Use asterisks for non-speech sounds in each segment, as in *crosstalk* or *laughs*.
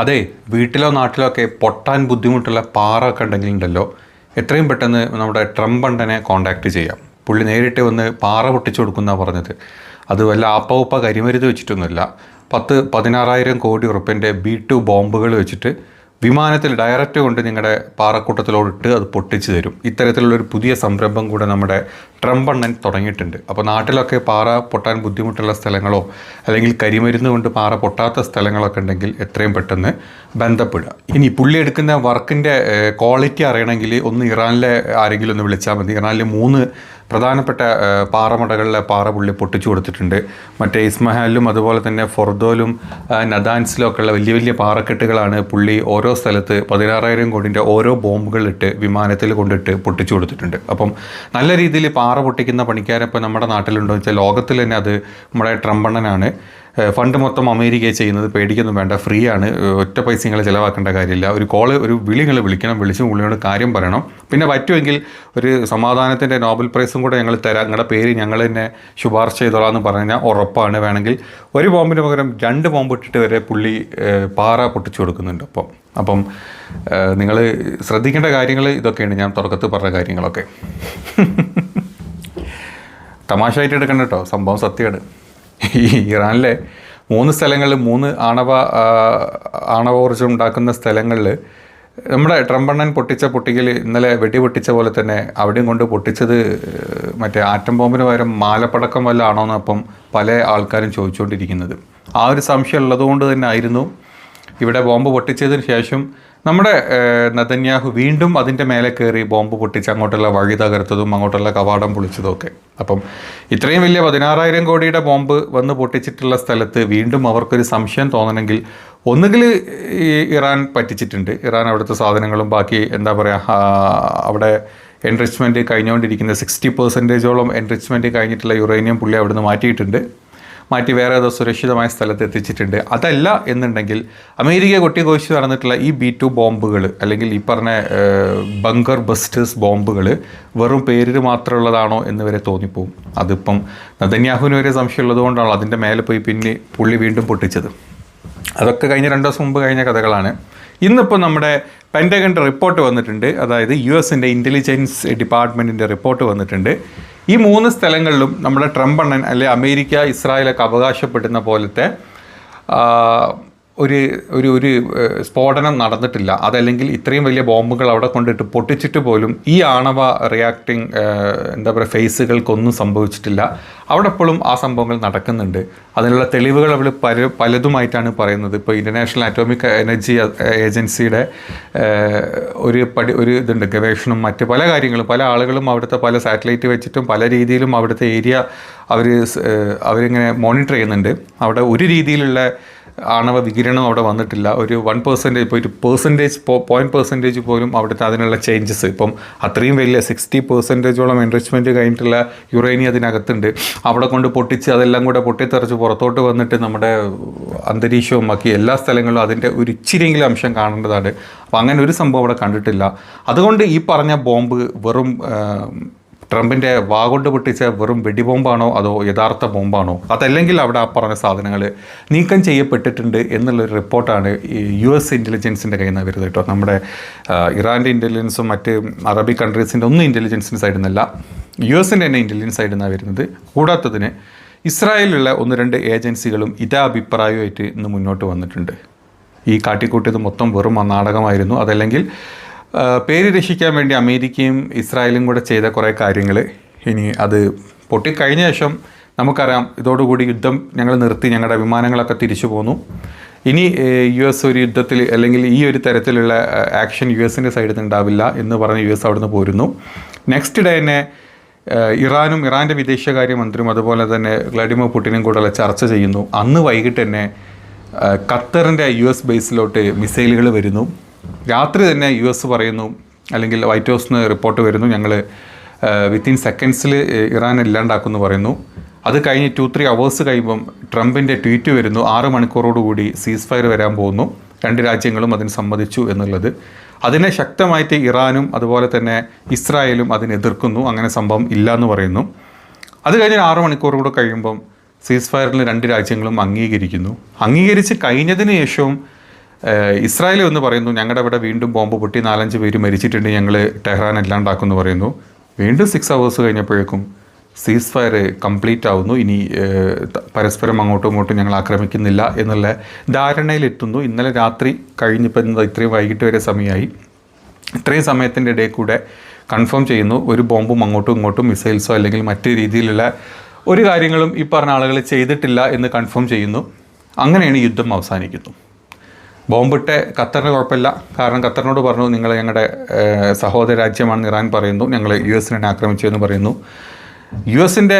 അതെ വീട്ടിലോ നാട്ടിലോ ഒക്കെ പൊട്ടാൻ ബുദ്ധിമുട്ടുള്ള പാറ ഒക്കെ ഉണ്ടെങ്കിലുണ്ടല്ലോ എത്രയും പെട്ടെന്ന് നമ്മുടെ ട്രംപ് അണ്ടനെ കോൺടാക്ട് ചെയ്യാം. പുള്ളി നേരിട്ട് വന്ന് പാറ പൊട്ടിച്ചു കൊടുക്കുന്ന പറഞ്ഞത്. അത് വല്ല ആപ്പ ഉപ്പ കരിമരുത് വെച്ചിട്ടൊന്നുമില്ല. പത്ത് പതിനാറായിരം കോടി ഉറുപ്പ്യന്റെ ബി ടു ബോംബുകൾ വെച്ചിട്ട് വിമാനത്തിൽ ഡയറക്റ്റ് കൊണ്ട് നിങ്ങളുടെ പാറക്കൂട്ടത്തിലോടിട്ട് അത് പൊട്ടിച്ചു തരും. ഇത്തരത്തിലുള്ളൊരു പുതിയ സംരംഭം കൂടെ നമ്മുടെ ട്രംപ് അണ്ണൻ തുടങ്ങിയിട്ടുണ്ട്. അപ്പോൾ നാട്ടിലൊക്കെ പാറ പൊട്ടാൻ ബുദ്ധിമുട്ടുള്ള സ്ഥലങ്ങളോ അല്ലെങ്കിൽ കരിമരുന്ന് കൊണ്ട് പാറ പൊട്ടാത്ത സ്ഥലങ്ങളൊക്കെ ഉണ്ടെങ്കിൽ എത്രയും പെട്ടെന്ന് ബന്ധപ്പെടുക. ഇനി പുള്ളി എടുക്കുന്ന വർക്കിന്റെ ക്വാളിറ്റി അറിയണമെങ്കിൽ ഒന്ന് ഇറാനിലെ ആരെങ്കിലും ഒന്ന് വിളിച്ചാൽ മതി. ഇറാനിലെ മൂന്ന് പ്രധാനപ്പെട്ട പാറമടകളിലെ പാറ പുള്ളി പൊട്ടിച്ചു കൊടുത്തിട്ടുണ്ട്. മറ്റേ ഇസ്മഹാലിലും അതുപോലെ തന്നെ ഫൊർദോലും നദാൻസിലും ഉള്ള വലിയ വലിയ പാറക്കെട്ടുകളാണ് പുള്ളി ഓരോ സ്ഥലത്ത് പതിനാറായിരം കോടിന്റെ ഓരോ ബോംബുകളിട്ട് വിമാനത്തിൽ കൊണ്ടിട്ട് പൊട്ടിച്ചു കൊടുത്തിട്ടുണ്ട്. അപ്പം നല്ല രീതിയിൽ പാറ പൊട്ടിക്കുന്ന പണിക്കാരപ്പോൾ നമ്മുടെ നാട്ടിലുണ്ടോ വെച്ചാൽ ലോകത്തിൽ തന്നെ അത് നമ്മുടെ ട്രംപണ്ണനാണ്. ഫണ്ട് മൊത്തം അമേരിക്കയെ ചെയ്യുന്നത് പേടിക്കൊന്നും വേണ്ട ഫ്രീ ആണ് ഒറ്റ പൈസ നിങ്ങൾ ചിലവാക്കേണ്ട കാര്യമില്ല. ഒരു കോൾ ഒരു വിളി നിങ്ങൾ വിളിക്കണം വിളിച്ച് പുള്ളിയോട് കാര്യം പറയണം. പിന്നെ പറ്റുമെങ്കിൽ ഒരു സമാധാനത്തിന്റെ നോബൽ പ്രൈസും കൂടെ ഞങ്ങൾ തരാം. നിങ്ങളുടെ പേര് ഞങ്ങൾ തന്നെ ശുപാർശ ചെയ്തോളാം എന്ന് പറഞ്ഞു കഴിഞ്ഞാൽ ഉറപ്പാണ്. വേണമെങ്കിൽ ഒരു ബോംബിന് പകരം രണ്ട് ബോംബ് ഇട്ടിട്ട് വരെ പുള്ളി പാറ പൊട്ടിച്ചു കൊടുക്കുന്നുണ്ട് അപ്പം. അപ്പം നിങ്ങൾ ശ്രദ്ധിക്കേണ്ട കാര്യങ്ങൾ ഇതൊക്കെയാണ് ഞാൻ തുടക്കത്ത് പറഞ്ഞ കാര്യങ്ങളൊക്കെ. തമാശയായിട്ട് എടുക്കണ്ട കേട്ടോ. സംഭവം സത്യമാണ്. ഈ ഇറാനിലെ മൂന്ന് സ്ഥലങ്ങളിൽ മൂന്ന് ആണവ ആണവ ആണവോർജം ഉണ്ടാക്കുന്ന സ്ഥലങ്ങളിൽ നമ്മുടെ ട്രംപണ്ണൻ പൊട്ടിച്ച പൊട്ടിക്കൽ ഇന്നലെ വെടി പൊട്ടിച്ച പോലെ തന്നെ അവിടെയും കൊണ്ട് പൊട്ടിച്ചത് മറ്റേ ആറ്റം ബോംബിന് പകരം മാലപ്പടക്കം വല്ല ആണോ എന്ന് അപ്പം പല ആൾക്കാരും ചോദിച്ചുകൊണ്ടിരിക്കുന്നത്. ആ ഒരു സംശയം ഉള്ളതുകൊണ്ട് തന്നെ ആയിരുന്നു ഇവിടെ ബോംബ് പൊട്ടിച്ചതിന് ശേഷം നമ്മുടെ നദന്യാഹു വീണ്ടും അതിന്റെ മേലെ കയറി ബോംബ് പൊട്ടിച്ച് അങ്ങോട്ടുള്ള വഴി തകർത്തതും അങ്ങോട്ടുള്ള കവാടം പൊളിച്ചതും ഒക്കെ അപ്പം ഇത്രയും വലിയ പതിനാറായിരം കോടിയുടെ ബോംബ് വന്ന് പൊട്ടിച്ചിട്ടുള്ള സ്ഥലത്ത് വീണ്ടും അവർക്കൊരു സംശയം തോന്നണമെങ്കിൽ ഒന്നുകിൽ ഈ ഇറാൻ പറ്റിച്ചിട്ടുണ്ട്. ഇറാൻ അവിടുത്തെ സാധനങ്ങളും ബാക്കി എന്താ പറയുക അവിടെ എൻറിച്ച്മെന്റ് കഴിഞ്ഞുകൊണ്ടിരിക്കുന്ന സിക്സ്റ്റി പെർസെന്റേജോളം എൻറിച്ച്മെന്റ് കഴിഞ്ഞിട്ടുള്ള യുറേനിയം പുള്ളി അവിടുന്ന് മാറ്റിയിട്ടുണ്ട്. മാറ്റി വേറെ ഏതോ സുരക്ഷിതമായ സ്ഥലത്ത് എത്തിച്ചിട്ടുണ്ട്. അതല്ല എന്നുണ്ടെങ്കിൽ അമേരിക്ക കൊട്ടിഘോഷിച്ച് നടന്നിട്ടുള്ള ഈ ബി ടു ബോംബുകൾ അല്ലെങ്കിൽ ഈ പറഞ്ഞ ബങ്കർ ബസ്റ്റേഴ്സ് ബോംബുകൾ വെറും പേരിന് മാത്രമുള്ളതാണോ എന്ന് വരെ തോന്നിപ്പോവും അതിപ്പം നദന്യാഹുവിന് വരെ സംശയമുള്ളത് കൊണ്ടാണല്ലോ അതിന്റെ മേലെ പോയി പിന്നെ പുള്ളി വീണ്ടും പൊട്ടിച്ചത്. അതൊക്കെ കഴിഞ്ഞ രണ്ട് ദിവസം മുമ്പ് കഴിഞ്ഞ കഥകളാണ്. ഇന്നിപ്പോൾ നമ്മുടെ പെന്റഗന്റെ റിപ്പോർട്ട് വന്നിട്ടുണ്ട്. അതായത് യു എസിന്റെ ഇന്റലിജൻസ് ഡിപ്പാർട്ട്മെന്റിന്റെ റിപ്പോർട്ട് വന്നിട്ടുണ്ട്. ഈ മൂന്ന് സ്ഥലങ്ങളിലും നമ്മുടെ ട്രംപ് അണ്ണൻ അല്ലെ അമേരിക്ക ഇസ്രായേലൊക്കെ അവകാശപ്പെടുന്ന പോലത്തെ ഒരു ഒരു ഒരു സ്ഫോടനം നടന്നിട്ടില്ല. അതല്ലെങ്കിൽ ഇത്രയും വലിയ ബോംബുകൾ അവിടെ കൊണ്ടിട്ട് പൊട്ടിച്ചിട്ട് പോലും ഈ ആണവ റിയാക്ടിങ് എന്താ പറയുക ഫേസുകൾക്കൊന്നും സംഭവിച്ചിട്ടില്ല. അവിടെ എപ്പോഴും ആ സംഭവങ്ങൾ നടക്കുന്നുണ്ട്. അതിനുള്ള തെളിവുകൾ അവൾ പല പലതുമായിട്ടാണ് പറയുന്നത്. ഇപ്പോൾ ഇന്റർനാഷണൽ അറ്റോമിക് എനർജി ഏജൻസിയുടെ ഒരു പടി ഒരു ഇതുണ്ട് ഗവേഷണം മറ്റ് പല കാര്യങ്ങളും. പല ആളുകളും അവിടുത്തെ പല സാറ്റലൈറ്റ് വെച്ചിട്ടും പല രീതിയിലും അവിടുത്തെ ഏരിയ അവർ അവരിങ്ങനെ മോണിറ്റർ ചെയ്യുന്നുണ്ട്. അവിടെ ഒരു രീതിയിലുള്ള ആണവ വികിരണം അവിടെ വന്നിട്ടില്ല. ഒരു വൺ പെർസെന്റേജ് ഇപ്പോൾ ഒരു പെർസെന്റേജ് പോയിന്റ് പെർസെന്റേജ് പോലും അവിടുത്തെ അതിനുള്ള ചേഞ്ചസ് ഇപ്പം അത്രയും വലിയ സിക്സ്റ്റി പെർസെന്റേജോളം എൻറിച്ച്മെന്റ് കഴിഞ്ഞിട്ടുള്ള യുറേനിയ അതിനകത്തുണ്ട്. അവിടെ കൊണ്ട് പൊട്ടിച്ച് അതെല്ലാം കൂടെ പൊട്ടിത്തെറിച്ച് പുറത്തോട്ട് വന്നിട്ട് നമ്മുടെ അന്തരീക്ഷവും ബാക്കി എല്ലാ സ്ഥലങ്ങളിലും അതിന്റെ ഒരു ഇച്ചിരിയെങ്കിലും അംശം കാണേണ്ടതാണ്. അപ്പോൾ അങ്ങനെ ഒരു സംഭവം അവിടെ കണ്ടിട്ടില്ല. അതുകൊണ്ട് ഈ പറഞ്ഞ ബോംബ് വെറും ട്രംപിന്റെ വാഗൊണ്ട് പൊട്ടിച്ച വെറും വെടിബോംബാണോ അതോ യഥാർത്ഥ ബോംബാണോ? അതല്ലെങ്കിൽ അവിടെ ആ പറഞ്ഞ സാധനങ്ങൾ നീക്കം ചെയ്യപ്പെട്ടിട്ടുണ്ട് എന്നുള്ളൊരു റിപ്പോർട്ടാണ് ഈ യു എസ് ഇന്റലിജൻസിന്റെ കയ്യിൽ നിന്ന് വരുന്നത് കേട്ടോ. നമ്മുടെ ഇറാന്റെ ഇന്റലിജൻസും മറ്റ് അറബിക് കൺട്രീസിന്റെ ഒന്നും ഇന്റലിജൻസിന്റെ സൈഡിൽ നിന്നല്ല. യു എസിന്റെ തന്നെ ഇന്റലിജൻസ് സൈഡിൽ നിന്നാണ് വരുന്നത്. കൂടാത്തതിന് ഇസ്രായേലിലുള്ള ഒന്ന് രണ്ട് ഏജൻസികളും ഇതേ അഭിപ്രായമായിട്ട് ഇന്ന് മുന്നോട്ട് വന്നിട്ടുണ്ട്. ഈ കാട്ടിക്കൂട്ടിയത് മൊത്തം വെറും നാടകമായിരുന്നു. അതല്ലെങ്കിൽ പേര് രക്ഷിക്കാൻ വേണ്ടി അമേരിക്കയും ഇസ്രായേലും കൂടെ ചെയ്ത കുറേ കാര്യങ്ങൾ. ഇനി അത് പൊട്ടിക്കഴിഞ്ഞ ശേഷം നമുക്കറിയാം ഇതോടുകൂടി യുദ്ധം ഞങ്ങൾ നിർത്തി ഞങ്ങളുടെ വിമാനങ്ങളൊക്കെ തിരിച്ചു പോന്നു. ഇനി യു എസ് ഒരു യുദ്ധത്തിൽ അല്ലെങ്കിൽ ഈ ഒരു തരത്തിലുള്ള ആക്ഷൻ യു എസിന്റെ സൈഡിൽ നിന്ന് ഉണ്ടാവില്ല എന്ന് പറഞ്ഞ് യു എസ് അവിടുന്ന് പോരുന്നു. നെക്സ്റ്റ് ഡേ തന്നെ ഇറാനും ഇറാന്റെ വിദേശകാര്യമന്ത്രിയും അതുപോലെ തന്നെ വ്ളാഡിമിർ പുടിനും കൂടെയുള്ള ചർച്ച ചെയ്യുന്നു. അന്ന് വൈകിട്ട് തന്നെ ഖത്തറിന്റെ യു എസ് ബേസിലോട്ട് മിസൈലുകൾ വരുന്നു. രാത്രി തന്നെ യു എസ് പറയുന്നു അല്ലെങ്കിൽ വൈറ്റ് ഹൗസിൽ നിന്ന് റിപ്പോർട്ട് വരുന്നു ഞങ്ങൾ വിത്തിൻ സെക്കൻഡ്സിൽ ഇറാൻ ഇല്ലാണ്ടാക്കുമെന്ന് പറയുന്നു. അത് കഴിഞ്ഞ് ടു ത്രീ അവേഴ്സ് കഴിയുമ്പം ട്രംപിന്റെ ട്വീറ്റ് വരുന്നു ആറ് മണിക്കൂറോടുകൂടി സീസ് ഫയർ വരാൻ പോകുന്നു രണ്ട് രാജ്യങ്ങളും അതിന് സമ്മതിച്ചു എന്നുള്ളത്. അതിനെ ശക്തമായിട്ട് ഇറാനും അതുപോലെ തന്നെ ഇസ്രായേലും അതിനെ എതിർക്കുന്നു അങ്ങനെ സംഭവം ഇല്ല എന്ന് പറയുന്നു. അത് കഴിഞ്ഞ് ആറ് മണിക്കൂർ കഴിയുമ്പം സീസ് ഫയറിൽ രണ്ട് രാജ്യങ്ങളും അംഗീകരിക്കുന്നു. അംഗീകരിച്ച് കഴിഞ്ഞതിന് ശേഷവും ഇസ്രായേൽ എന്ന് പറയുന്നു ഞങ്ങളുടെ ഇവിടെ വീണ്ടും ബോംബ് പൊട്ടി നാലഞ്ച് പേര് മരിച്ചിട്ടുണ്ട് ഞങ്ങൾ ടെഹ്റാൻ ഇല്ലാണ്ടാക്കുമെന്ന് പറയുന്നു. വീണ്ടും സിക്സ് അവേഴ്സ് കഴിഞ്ഞപ്പോഴേക്കും സീസ് ഫയർ കംപ്ലീറ്റ് ആവുന്നു. ഇനി പരസ്പരം അങ്ങോട്ടും ഇങ്ങോട്ടും ഞങ്ങൾ ആക്രമിക്കുന്നില്ല എന്നുള്ള ധാരണയിലെത്തുന്നു. ഇന്നലെ രാത്രി കഴിഞ്ഞിപ്പോൾ ഇത്രയും വൈകിട്ട് വരെ സമയമായി ഇത്രയും സമയത്തിന്റെ ഇടയിൽ കൂടെ കൺഫേം ചെയ്യുന്നു ഒരു ബോംബും അങ്ങോട്ടും ഇങ്ങോട്ടും മിസൈൽസോ അല്ലെങ്കിൽ മറ്റു രീതിയിലുള്ള ഒരു കാര്യങ്ങളും ഈ പറഞ്ഞ ആളുകൾ ചെയ്തിട്ടില്ല എന്ന് കൺഫേം ചെയ്യുന്നു. അങ്ങനെയാണ് യുദ്ധം അവസാനിക്കുന്നു ബോംബിട്ട് ഖത്തറിന് കുഴപ്പമില്ല. കാരണം ഖത്തറിനോട് പറഞ്ഞു നിങ്ങൾ ഞങ്ങളുടെ സഹോദര രാജ്യമാണെന്ന് ഇറാൻ പറയുന്നു. ഞങ്ങൾ യു എസിനെ ആക്രമിച്ചു എന്ന് പറയുന്നു. യു എസിന്റെ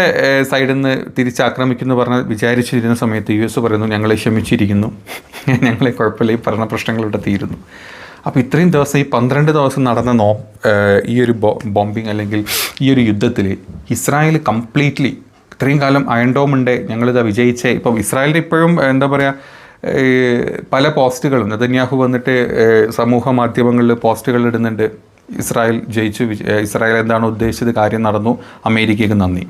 സൈഡിൽ നിന്ന് തിരിച്ചാക്രമിക്കുന്നു പറഞ്ഞ് വിചാരിച്ചിരുന്ന സമയത്ത് യു എസ് പറയുന്നു ഞങ്ങളെ ക്ഷമിച്ചിരിക്കുന്നു. *laughs* ഞങ്ങളെ കുഴപ്പമില്ല. ഈ പറഞ്ഞ പ്രശ്നങ്ങളിവിടെ തീരുന്നു. അപ്പോൾ ഇത്രയും ദിവസം ഈ പന്ത്രണ്ട് ദിവസം നടന്ന നോ ഈ ഒരു ബോംബിങ് അല്ലെങ്കിൽ ഈ ഒരു യുദ്ധത്തിൽ ഇസ്രായേൽ കംപ്ലീറ്റ്ലി ഇത്രയും കാലം അയൺ ഡോം ഉണ്ട്. ഞങ്ങളിത് വിജയിച്ചേ. ഇപ്പം ഇസ്രായേലിന്റെ ഇപ്പോഴും എന്താ പറയുക പല പോസ്റ്റുകളും നെതന്യാഹു വന്നിട്ട് സമൂഹ മാധ്യമങ്ങളിൽ പോസ്റ്റുകൾ ഇടുന്നുണ്ട്. ഇസ്രായേൽ ജയിച്ചു ഇസ്രായേൽ എന്താണ് ഉദ്ദേശിച്ചത് കാര്യം നടന്നു അമേരിക്കയ്ക്ക് നന്ദി.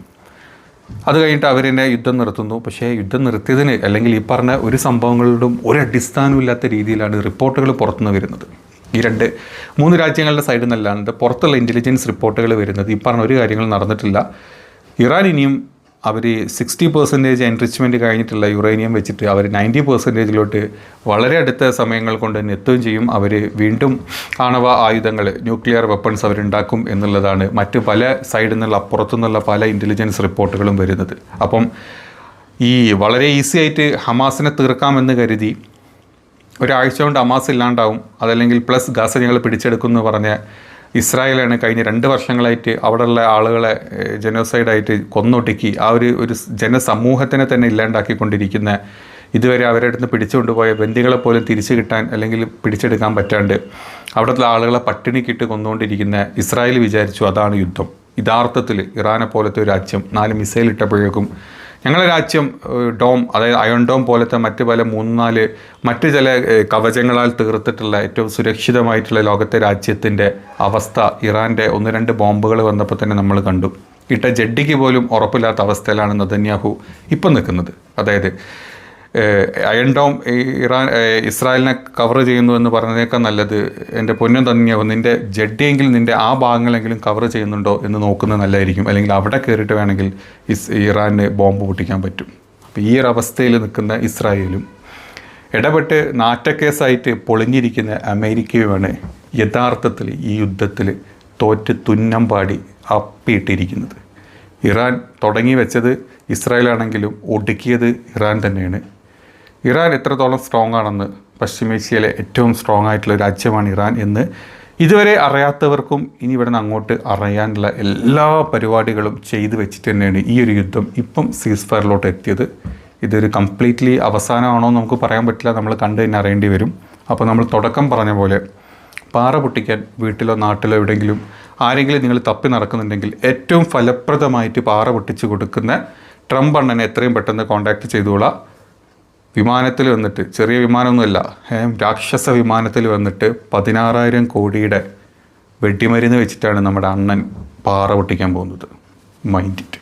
അത് കഴിഞ്ഞിട്ട് അവരെന്നെ യുദ്ധം നിർത്തുന്നു. പക്ഷേ യുദ്ധം നിർത്തിയതിന് അല്ലെങ്കിൽ ഈ പറഞ്ഞ ഒരു സംഭവങ്ങളിലും ഒരു അടിസ്ഥാനമില്ലാത്ത രീതിയിലാണ് റിപ്പോർട്ടുകൾ പുറത്തുനിന്ന് വരുന്നത്. ഈ രണ്ട് മൂന്ന് രാജ്യങ്ങളുടെ സൈഡിൽ നിന്നല്ലാണ്ട് പുറത്തുള്ള ഇന്റലിജൻസ് റിപ്പോർട്ടുകൾ വരുന്നത് ഈ പറഞ്ഞ ഒരു കാര്യങ്ങൾ നടന്നിട്ടില്ല. ഇറാൻ ഇനിയും അവർ സിക്സ്റ്റി പെർസെന്റേജ് എൻറിച്ച്മെന്റ് കഴിഞ്ഞിട്ടുള്ള യുറേനിയം വെച്ചിട്ട് അവർ നയന്റി പെർസെന്റേജിലോട്ട് വളരെ അടുത്ത സമയങ്ങൾ കൊണ്ട് തന്നെ എത്തുകയും ചെയ്യും. അവർ വീണ്ടും ആണവ ആയുധങ്ങൾ ന്യൂക്ലിയർ വെപ്പൺസ് അവരുണ്ടാക്കും എന്നുള്ളതാണ് മറ്റ് പല സൈഡിൽ നിന്നുള്ള അപ്പുറത്തു നിന്നുള്ള പല ഇന്റലിജൻസ് റിപ്പോർട്ടുകളും വരുന്നത്. അപ്പം ഈ വളരെ ഈസി ആയിട്ട് ഹമാസിനെ തീർക്കാമെന്ന് കരുതി ഒരാഴ്ച കൊണ്ട് ഹമാസ് ഇല്ലാണ്ടാവും. അതല്ലെങ്കിൽ പ്ലസ് ഗാസ ഞങ്ങൾ പിടിച്ചെടുക്കുമെന്ന് പറഞ്ഞ ഇസ്രായേലാണ് കഴിഞ്ഞ രണ്ട് വർഷങ്ങളായിട്ട് അവിടെയുള്ള ആളുകളെ ജനോസൈഡായിട്ട് കൊന്നൊടുക്കി ആ ഒരു ഒരു ജനസമൂഹത്തിനെ തന്നെ ഇല്ലാണ്ടാക്കിക്കൊണ്ടിരിക്കുന്ന ഇതുവരെ അവരുടെ അടുത്ത് പിടിച്ചുകൊണ്ടുപോയ ബന്ദികളെ പോലും തിരിച്ചു കിട്ടാൻ അല്ലെങ്കിൽ പിടിച്ചെടുക്കാൻ പറ്റാണ്ട് അവിടുത്തെ ആളുകളെ പട്ടിണിക്കിട്ട് കൊന്നുകൊണ്ടിരിക്കുന്ന ഇസ്രായേൽ വിചാരിച്ചു അതാണ് യുദ്ധം. യഥാർത്ഥത്തിൽ ഇറാനെ പോലത്തെ ഒരു രാജ്യം നാല് മിസൈൽ ഇട്ടപ്പോഴേക്കും ഞങ്ങളുടെ രാജ്യം ഡോം അതായത് അയൺ ഡോം പോലത്തെ മറ്റ് പല മൂന്ന് നാല് മറ്റ് ചില കവചങ്ങളാൽ തീർത്തിട്ടുള്ള ഏറ്റവും സുരക്ഷിതമായിട്ടുള്ള ലോകത്തെ രാജ്യത്തിന്റെ അവസ്ഥ ഇറാന്റെ ഒന്ന് രണ്ട് ബോംബുകൾ വന്നപ്പോൾ തന്നെ നമ്മൾ കണ്ടു. ഇട്ട ജഡ്ഡിക്ക് പോലും ഉറപ്പില്ലാത്ത അവസ്ഥയിലാണ് നദന്യാഹു ഇപ്പം നിൽക്കുന്നത്. അതായത് ഏഹ്, അയൺ ഡോം ഈ ഇറാൻ ഇസ്രായേലിനെ കവർ ചെയ്യുന്നു എന്ന് പറഞ്ഞതിനേക്കാൾ നല്ലത് എന്റെ പൊന്നും തന്നെയാവും നിന്റെ ജഡ്ഡിയെങ്കിലും നിന്റെ ആ ഭാഗങ്ങളെങ്കിലും കവർ ചെയ്യുന്നുണ്ടോ എന്ന് നോക്കുന്നത് നല്ലതായിരിക്കും. അല്ലെങ്കിൽ അവിടെ കയറിയിട്ട് വേണമെങ്കിൽ ഇസ് ഇറാന് ബോംബ് പൊട്ടിക്കാൻ പറ്റും. അപ്പോൾ ഈ ഒരു അവസ്ഥയിൽ നിൽക്കുന്ന ഇസ്രായേലും ഇടപെട്ട് നാറ്റക്കേസായിട്ട് പൊളിഞ്ഞിരിക്കുന്ന അമേരിക്കയുമാണ് യഥാർത്ഥത്തിൽ ഈ യുദ്ധത്തിൽ തോറ്റ് തുന്നം പാടി അപ്പിയിട്ടിരിക്കുന്നത്. ഇറാൻ തുടങ്ങി വെച്ചത് ഇസ്രായേലാണെങ്കിലും ഒടുക്കിയത് ഇറാൻ തന്നെയാണ്. ഇറാൻ എത്രത്തോളം സ്ട്രോങ് ആണെന്ന് പശ്ചിമേഷ്യയിലെ ഏറ്റവും സ്ട്രോങ് ആയിട്ടുള്ള രാജ്യമാണ് ഇറാൻ എന്ന് ഇതുവരെ അറിയാത്തവർക്കും ഇനി ഇവിടെ നിന്ന് അങ്ങോട്ട് അറിയാനുള്ള എല്ലാ പരിപാടികളും ചെയ്തു വെച്ചിട്ട് തന്നെയാണ് ഈ ഒരു യുദ്ധം ഇപ്പം സീസ് ഫയറിലോട്ട് എത്തിയത്. ഇതൊരു കംപ്ലീറ്റ്ലി അവസാനമാണോ എന്ന് നമുക്ക് പറയാൻ പറ്റില്ല. നമ്മൾ കണ്ടു തന്നെ അറിയേണ്ടി വരും. അപ്പോൾ നമ്മൾ തുടക്കം പറഞ്ഞ പോലെ പാറ പൊട്ടിക്കാൻ വീട്ടിലോ നാട്ടിലോ എവിടെയെങ്കിലും ആരെങ്കിലും നിങ്ങൾ തപ്പി നടക്കുന്നുണ്ടെങ്കിൽ ഏറ്റവും ഫലപ്രദമായിട്ട് പാറ പൊട്ടിച്ച് കൊടുക്കുന്ന ട്രംപ് അണ്ണനെ എത്രയും പെട്ടെന്ന് കോൺടാക്ട് ചെയ്തോളാം വിമാനത്തിൽ വന്നിട്ട് ചെറിയ വിമാനമൊന്നുമല്ല രാക്ഷസ വിമാനത്തിൽ വന്നിട്ട് പതിനാറായിരം കോടിയുടെ വെടിമരുന്ന് വെച്ചിട്ടാണ് നമ്മുടെ അണ്ണൻ പാറ പൊട്ടിക്കാൻ പോകുന്നത്. Mind it